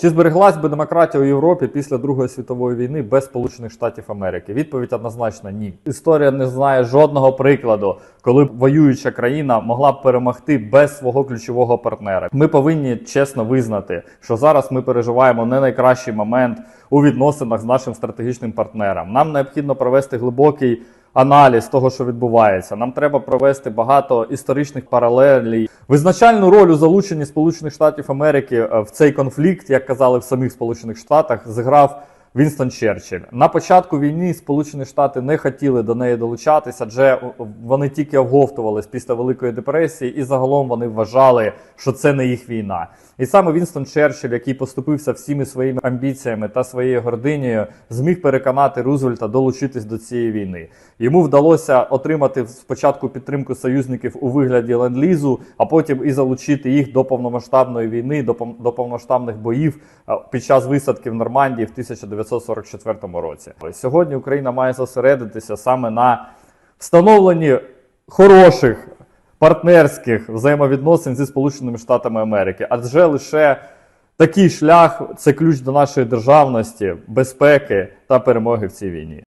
Чи збереглась би демократія у Європі після Другої світової війни без Сполучених Штатів Америки? Відповідь однозначно ні. Історія не знає жодного прикладу, коли воююча країна могла б перемогти без свого ключового партнера. Ми повинні чесно визнати, що зараз ми переживаємо не найкращий момент у відносинах з нашим стратегічним партнером. Нам необхідно провести глибокий аналіз того, що відбувається. Нам треба провести багато історичних паралелей. Визначальну роль у залученні Сполучених Штатів Америки е, в цей конфлікт, як казали в самих Сполучених Штатах, зіграв Вінстон Черчилль. На початку війни Сполучені Штати не хотіли до неї долучатися, адже вони тільки оговтувались після Великої депресії, і загалом вони вважали, що це не їх війна. І саме Вінстон Черчилль, який поступився всіми своїми амбіціями та своєю гординею, зміг переконати Рузвельта долучитись до цієї війни. Йому вдалося отримати спочатку підтримку союзників у вигляді ленд-лізу, а потім і залучити їх до повномасштабної війни, до повномасштабних боїв під час висадки в Нормандії в 1944 році. Сьогодні Україна має зосередитися саме на встановленні хороших партнерських взаємовідносин зі Сполученими Штатами Америки, адже лише такий шлях це ключ до нашої державності, безпеки та перемоги в цій війні.